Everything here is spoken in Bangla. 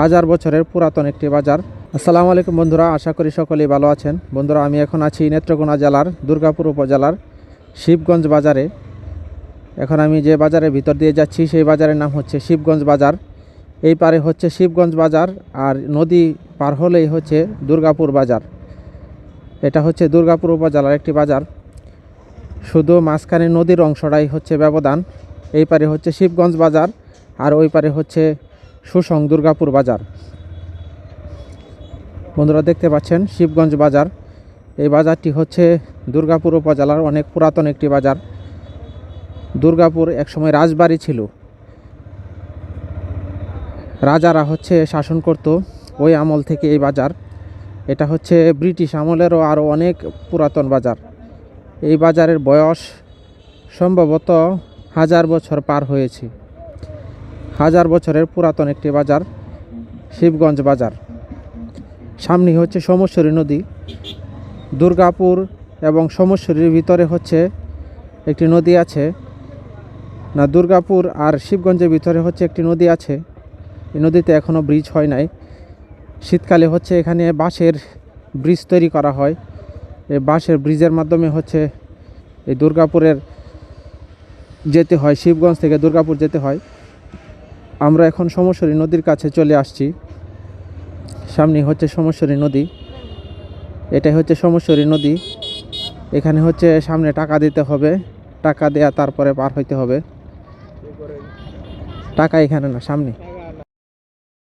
হাজার বছরের পুরাতন একটি বাজার। আসসালামু আলাইকুম বন্ধুরা, আশা করি সকলেই ভালো আছেন। বন্ধুরা, আমি এখন আছি নেত্রকোনা জেলার দুর্গাপুর উপজেলার শিবগঞ্জ বাজারে। এখন আমি যে বাজারের ভিতর দিয়ে যাচ্ছি, সেই বাজারের নাম হচ্ছে শিবগঞ্জ বাজার। এই পারে হচ্ছে শিবগঞ্জ বাজার আর নদী পার হলেই হচ্ছে দুর্গাপুর বাজার। এটা হচ্ছে দুর্গাপুর উপজেলার একটি বাজার। শুধু মাঝখানে নদীর অংশটাই হচ্ছে ব্যবধান। এই পারে হচ্ছে শিবগঞ্জ বাজার আর ওই পারে হচ্ছে সুসং দুর্গাপুর বাজার। বন্ধুরা দেখতে পাচ্ছেন শিবগঞ্জ বাজার। এই বাজারটি হচ্ছে দুর্গাপুর উপজেলার অনেক পুরাতন একটি বাজার। দুর্গাপুর একসময় রাজবাড়ি ছিল। রাজারা হচ্ছে শাসন করত ওই আমল থেকে এই বাজার। এটা হচ্ছে ব্রিটিশ আমলেরও আরও অনেক পুরাতন বাজার। এই বাজারের বয়স সম্ভবত হাজার বছর পার হয়েছে। হাজার বছরের পুরাতন একটি বাজার, শিবগঞ্জ বাজার। সামনে হচ্ছে সোমেশ্বরী নদী। দুর্গাপুর এবং সোমেশ্বরীর ভিতরে হচ্ছে একটি নদী আছে। না, দুর্গাপুর আর শিবগঞ্জের ভিতরে হচ্ছে একটি নদী আছে। এই নদীতে এখনও ব্রিজ হয় নাই। শীতকালে হচ্ছে এখানে বাঁশের ব্রিজ তৈরি করা হয়। এই বাঁশের ব্রিজের মাধ্যমে হচ্ছে এই দুর্গাপুরের যেতে হয়, শিবগঞ্জ থেকে দুর্গাপুর যেতে হয়। আমরা এখন সমস্বরী নদীর কাছে চলে আসছি। সামনে হচ্ছে সমস্বরী নদী। এটাই হচ্ছে সমস্বরী নদী। এখানে হচ্ছে সামনে টাকা দিতে হবে। টাকা দেয়া তারপরে পার হইতে হবে। টাকা এখানে না, সামনে।